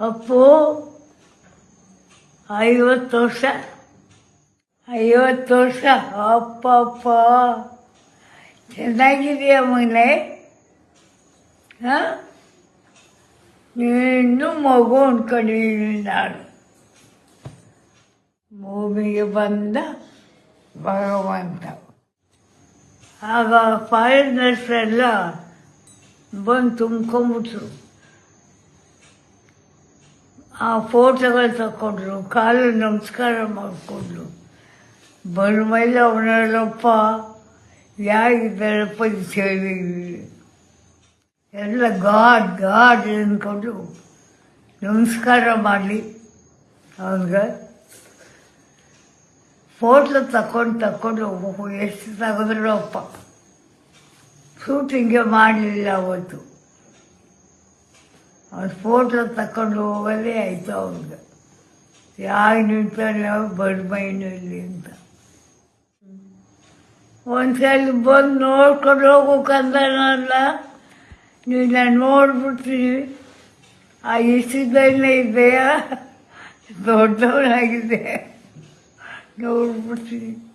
ಅಪ್ಪು, ಐವತ್ತು ವರ್ಷ ಐವತ್ತು ವರ್ಷ. ಅಪ್ಪ ಅಪ್ಪ ಚೆನ್ನಾಗಿದೆಯ ಮನೆ ಹಾಂ? ನೀನು ಮಗು ಅಂದ್ಕೊಂಡಿದ್ದೀನಿ ನಾನು. ಭೂಮಿಗೆ ಬಂದ ಭಗವಂತ. ಆಗ ಫಾರಿನರ್ಸ್ ಎಲ್ಲ ಬಂದು ತುಂಬ್ಕೊಂಬಿಟ್ರು ಆ ಫೋಟೋಗಳು ತಗೊಂಡ್ರು, ಕಾಲು ನಮಸ್ಕಾರ ಮಾಡಿಕೊಂಡ್ರು. ಮೇಲೆ ಅವನಲ್ಲಪ್ಪ, ಯಾರಿದ್ದಾರಪ್ಪ ಸೇರಿ ಎಲ್ಲ ಗಾಡ್ ಗಾಡ್ ಅಂದ್ಕೊಂಡು ನಮಸ್ಕಾರ ಮಾಡಲಿ. ಅವ್ನಿಗೆ ಫೋಟೋ ತಕೊಂಡು ತಕೊಂಡು ಹೋಗ್ಬೇಕು ಎಷ್ಟು ತೆಗೆದ್ರು ಅಪ್ಪ ಶೂಟಿಂಗೇ ಮಾಡಲಿಲ್ಲ ಅವತ್ತು. ಅವ್ನು ಫೋಟೋ ತಕೊಂಡು ಹೋಗೋದೇ ಆಯಿತು ಅವ್ನಿಗೆ. ಯಾರು ನಿಂತಾನೆ ಬಡ್ಮೈನಲ್ಲಿ ಅಂತ. ಒಂದ್ಸಲ ಬಂದು ನೋಡ್ಕೊಂಡು ಹೋಗೋಕಂದನಲ್ಲ ನೀನು ನೋಡ್ಬಿಡ್ತೀನಿ. ಆ ಇಷ್ಟದಲ್ಲೇ ಇದೆಯಾ? ದೊಡ್ಡವನಾಗಿದೆ. ನೋಡ್ಬಿಡ್ತೀನಿ.